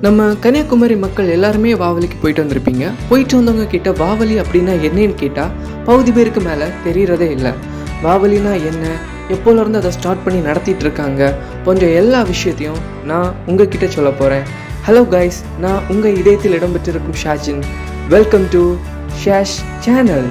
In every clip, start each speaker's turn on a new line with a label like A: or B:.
A: நம்ம கன்னியாகுமரி மக்கள் எல்லாருமே வாவலிக்கு போயிட்டு வந்திருப்பீங்க. போயிட்டு வந்தவங்க கிட்ட வாவலி அப்படின்னா என்னன்னு கேட்டால் பகுதி பேருக்கு மேலே தெரியறதே இல்லை. வாவலினா என்ன? எப்போலேருந்து அதை ஸ்டார்ட் பண்ணி நடத்திட்டு இருக்காங்க? கொஞ்சம் எல்லா விஷயத்தையும் நான் உங்ககிட்ட சொல்ல போகிறேன் ஹலோ கைஸ் நான் உங்கள் இதயத்தில் இடம்பெற்றிருக்கும் Shajin. Welcome to Shesh channel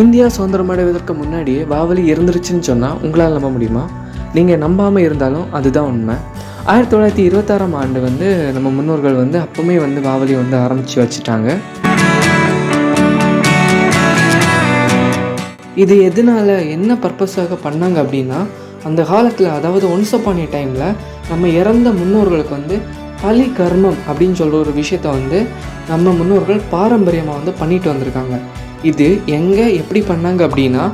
A: India சுதந்திரம் அடைவதற்கு முன்னாடியே வாவலி இருந்துருச்சுன்னு சொன்னால் உங்களால் நம்ப முடியுமா? நீங்கள் நம்பாமல் இருந்தாலும் அதுதான் உண்மை. ஆயிரத்தி தொள்ளாயிரத்தி இருபத்தாறாம் ஆண்டு வந்து நம்ம முன்னோர்கள் வந்து அப்போவுமே வந்து வாவலி வந்து ஆரம்பித்து வச்சுட்டாங்க. இது எதனால என்ன பர்பஸாக பண்ணாங்க அப்படின்னா அந்த காலத்தில் அதாவது ஒன்ஸ் அப்பான் டைமில் நம்ம இறந்த முன்னோர்களுக்கு வந்து பலி கர்மம் அப்படின்னு சொல்கிற ஒரு விஷயத்த வந்து நம்ம முன்னோர்கள் பாரம்பரியமாக வந்து பண்ணிட்டு வந்திருக்காங்க. இது எங்கே எப்படி பண்ணாங்க அப்படின்னா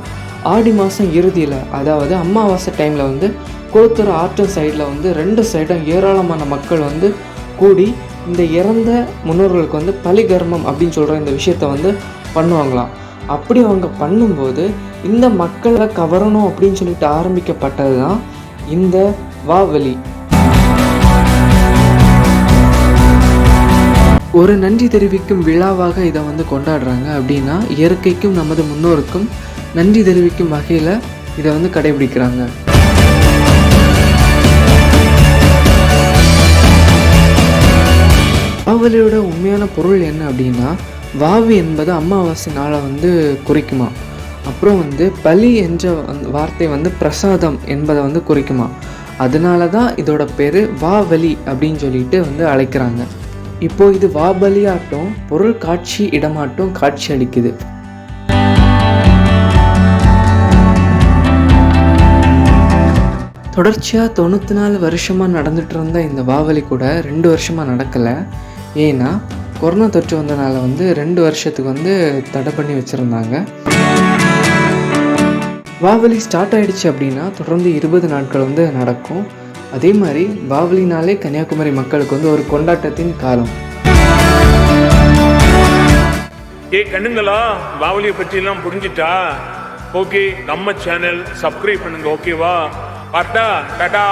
A: ஆடி மாதம் இறுதியில் அதாவது அமாவாசை டைமில் வந்து கோத்தூர் ஆற்று சைடில் வந்து ரெண்டு சைடும் ஏராளமான மக்கள் வந்து கூடி இந்த இறந்த முன்னோர்களுக்கு வந்து பலி கர்மம் அப்படின்னு சொல்கிற இந்த விஷயத்த வந்து பண்ணுவாங்களாம். அப்படி அவங்க பண்ணும்போது இந்த மக்களை கவரணும் அப்படின்னு சொல்லிட்டு ஆரம்பிக்கப்பட்டது தான் இந்த வாவலி. ஒரு நன்றி தெரிவிக்கும் விழாவாக இதை வந்து கொண்டாடுறாங்க அப்படின்னா இயற்கைக்கும் நமது முன்னோருக்கும் நன்றி தெரிவிக்கும் வகையில் இதை வந்து கடைபிடிக்கிறாங்க. வாவலியோட உண்மையான பொருள் என்ன அப்படின்னா வாவி என்பது அமாவாசை நாளை வந்து குறிக்குமா? அப்புறம் வந்து பலி என்ற வார்த்தை வந்து பிரசாதம் என்பதை வந்து குறிக்குமா? அதனால தான் இதோட பேர் வாவலி அப்படின்னு சொல்லிட்டு வந்து அழைக்கிறாங்க. இப்போ இது வாபலியாட்டம் பொருள் காட்சி இடமாட்டம் காட்சி அளிக்குது. தொடர்ச்சியாக தொண்ணூற்றி நாலு வருஷமாக நடந்துட்டு இருந்த இந்த வாவலி கூட ரெண்டு வருஷமாக நடக்கலை. ஏன்னா கொரோனா தொற்று வந்தனால வந்து ரெண்டு வருஷத்துக்கு வந்து தடை பண்ணி வச்சுருந்தாங்க. வாவலி ஸ்டார்ட் ஆகிடுச்சு அப்படின்னா தொடர்ந்து இருபது நாட்கள் வந்து நடக்கும். அதே மாதிரி பாவலினாலே கன்னியாகுமரி மக்களுக்கு வந்து ஒரு கொண்டாட்டத்தின் காலம்.
B: ஏ கண்ணுங்களா பாவலியை பற்றி எல்லாம் புரிஞ்சிட்டா? ஓகே நம்ம சேனல் சப்ஸ்கிரைப் பண்ணுங்க ஓகேவா? பார்த்தா டாடா!